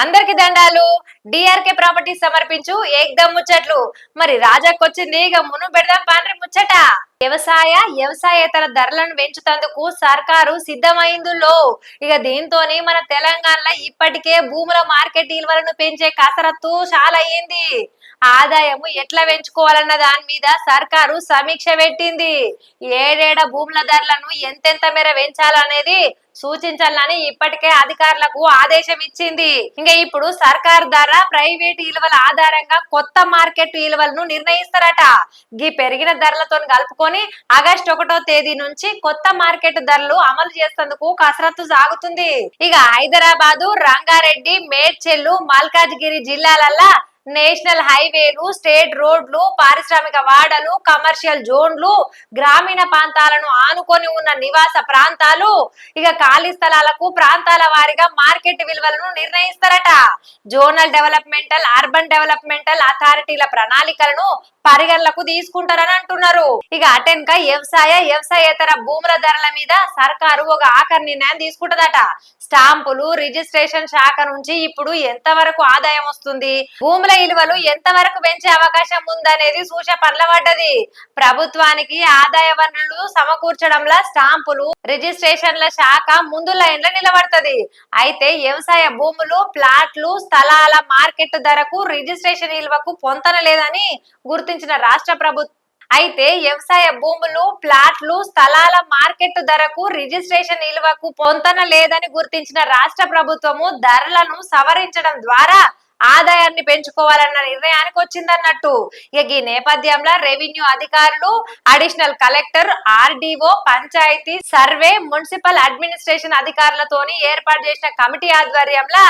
అందరికి దండాలు. DRK properties సమర్పించు. ఏకదమ్ ముచ్చట్లు. మరి రాజాకొచ్చింది ఇక మును పెడదాం పాండ్రి ముచ్చట. వ్యవసాయ వ్యవసాయేతర ధరలను పెంచుతందుకు సర్కారు సిద్ధమైందులో. ఇక దీంతోని మన తెలంగాణలో ఇప్పటికే భూముల మార్కెట్ విలువలను పెంచే కసరత్తు చాలా అయ్యింది ఆదాయము ఎట్లా పెంచుకోవాలన్న దాని మీద సర్కారు సమీక్ష పెట్టింది. ఏడేడ భూముల ధరలను ఎంతెంత మేర పెంచాలనేది సూచించాలని ఇప్పటికే అధికారులకు ఆదేశం ఇచ్చింది. ఇంకా ఇప్పుడు సర్కార్ ధర ప్రైవేట్ విలువల ఆధారంగా కొత్త మార్కెట్ విలువలను నిర్ణయిస్తారట. గీ పెరిగిన ధరలతో కలుపుకొని ఆగస్టు ఒకటో తేదీ నుంచి కొత్త మార్కెట్ ధరలు అమలు చేసేందుకు కసరత్తు సాగుతుంది. ఇక హైదరాబాదు రంగారెడ్డి మేడ్చెల్లు మల్కాజ్గిరి జిల్లాలల్లా నేషనల్ హైవేలు స్టేట్ రోడ్లు పారిశ్రామిక వాడలు కమర్షియల్ జోన్లు గ్రామీణ ప్రాంతాలను ఆనుకొని ఉన్న నివాస ప్రాంతాలు. ఇక ఖాళీ స్థలాలకు ప్రాంతాల వారీగా మార్కెట్ విలువలను నిర్ణయిస్తారట. జోనల్ డెవలప్మెంటల్ అర్బన్ డెవలప్మెంటల్ అథారిటీల ప్రణాళికలను పరిగణలకు తీసుకుంటారని అంటున్నారు. ఇక అటెన్క వ్యవసాయ వ్యవసాయేతర భూముల ధరల మీద సర్కారు ఒక ఆఖరి నిర్ణయం తీసుకుంటదట. స్టాంపులు రిజిస్ట్రేషన్ శాఖ నుంచి ఇప్పుడు ఎంత వరకు ఆదాయం వస్తుంది? భూముల విలువలు ఎంత వరకు పెంచే అవకాశం ఉందనేది సూచ పనుల పడ్డది ప్రభుత్వానికి ఆదాయ వనరులు సమకూర్చడంలో స్టాంపులు రిజిస్ట్రేషన్ల శాఖ ముందు లైన్లో నిలబడుతుంది. అయితే వ్యవసాయ భూములు ప్లాట్లు స్థలాల మార్కెట్ ధరకు రిజిస్ట్రేషన్ విలువకు పొంతన లేదని ప్రకటించిన రాష్ట్ర ప్రభుత్వం. అయితే వ్యవసాయ భూములు ప్లాట్లు స్థలాల మార్కెట్ ధరకు రిజిస్ట్రేషన్ నిల్వకు పొంతన లేదని గుర్తించిన రాష్ట్ర ప్రభుత్వము ధరలను సవరించడం ద్వారా ఆదాయాన్ని పెంచుకోవాలన్న నిర్ణయానికి వచ్చిందన్నట్టు. ఇక ఈ నేపథ్యంలో రెవెన్యూ అధికారులు additional collector RDO panchayat survey municipal administration అధికారులతోని ఏర్పాటు చేసిన కమిటీ ఆధ్వర్యంలో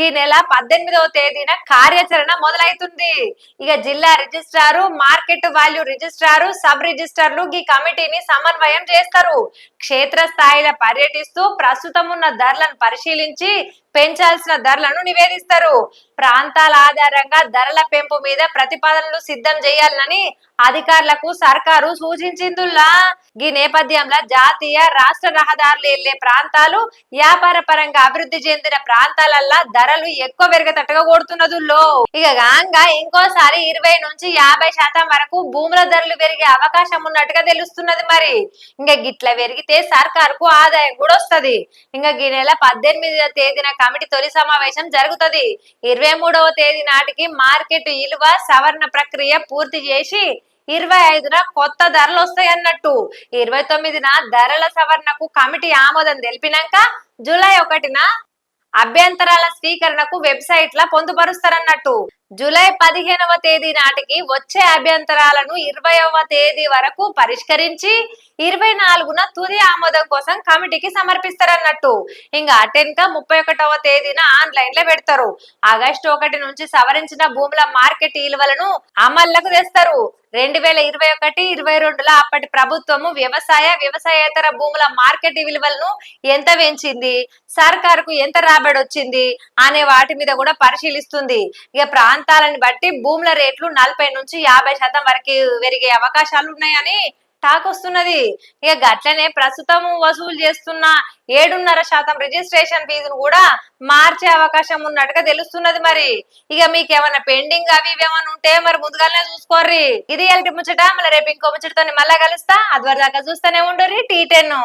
ఈ నెల పద్దెనిమిదవ తేదీన కార్యాచరణ మొదలైతుంది. ఇక జిల్లా registrar market value registrar sub రిజిస్ట్రార్లు ఈ కమిటీని సమన్వయం చేస్తారు. క్షేత్ర స్థాయిలో పర్యటిస్తూ ప్రస్తుతం ఉన్న ధరలను పరిశీలించి పెంచాల్సిన ధరలను నివేదిస్తారు. ప్రాంతాల ఆధారంగా ధరల పెంపు మీద ప్రతిపాదనలు సిద్ధం చేయాలని అధికారులకు సర్కారు సూచించిందుల్లా. ఈ నేపథ్యంలో జాతీయ రాష్ట్ర రహదారులు వెళ్ళే ప్రాంతాలు వ్యాపార పరంగా అభివృద్ధి చెందిన ప్రాంతాలల్లా ధరలు ఎక్కువ పెరగతట్టుగా కొడుతున్నదుల్లో. ఇక గాంగా ఇంకోసారి ఇరవై నుంచి యాభై శాతం వరకు భూముల ధరలు పెరిగే అవకాశం ఉన్నట్టుగా తెలుస్తున్నది మరి. ఇంకా గిట్ల పెరిగితే సర్కారుకు ఆదాయం కూడా వస్తది. ఇంకా ఈ నెల పద్దెనిమిదవ తేదీన కమిటీ తొలి సమావేశం జరుగుతది. ఇరవై మూడవ తేదీ నాటికి మార్కెట్ విలువ సవరణ ప్రక్రియ పూర్తి చేసి ఇరవై ఐదున కొత్త ధరలు వస్తాయి అన్నట్టు. ఇరవై తొమ్మిదిన ధరల సవరణకు కమిటీ ఆమోదం తెలిపినాక జూలై ఒకటిన అభ్యంతరాల స్వీకరణకు వెబ్సైట్ లా పొందుపరుస్తారన్నట్టు. జూలై పదిహేనవ తేదీ నాటికి వచ్చే అభ్యంతరాలను ఇరవైవ తేదీ వరకు పరిష్కరించి ఇరవై నాలుగున తుది ఆమోదం కోసం కమిటీకి సమర్పిస్తారన్నట్టు. ఇంకా అటెన్క ముప్పై ఒకటవ తేదీన ఆన్లైన్లో పెడతారు. ఆగస్టు ఒకటి నుంచి సవరించిన భూముల మార్కెట్ విలువలను అమల్లకు తెస్తారు. రెండు వేల ఇరవై ఒకటి ఇరవై రెండులో అప్పటి ప్రభుత్వము వ్యవసాయ వ్యవసాయేతర భూముల మార్కెట్ విలువలను ఎంత పెంచింది? సర్కారుకు ఎంత రాబడి వచ్చింది? అనే వాటి మీద కూడా పరిశీలిస్తుంది. ఇక ప్రాంతాలను బట్టి భూముల రేట్లు నలభై నుంచి యాభై శాతం వరకు పెరిగే అవకాశాలు ఉన్నాయని టాక్ వస్తున్నది ఇక గట్లనే ప్రస్తుతం వసూలు చేస్తున్న ఏడున్నర శాతం రిజిస్ట్రేషన్ ఫీజును కూడా మార్చే అవకాశం ఉన్నట్టుగా తెలుస్తున్నది మరి. ఇక మీకు ఏమైనా పెండింగ్ అవి ఏమైనా ఉంటే మరి ముందుగానే చూసుకోర్రి. ఇది ఎల్టి ముచ్చట మళ్ళీ రేపు ఇంకో ముచ్చటతో మళ్ళా కలుస్తా. అది దాకా చూస్తూనే ఉండరు టీ టెన్.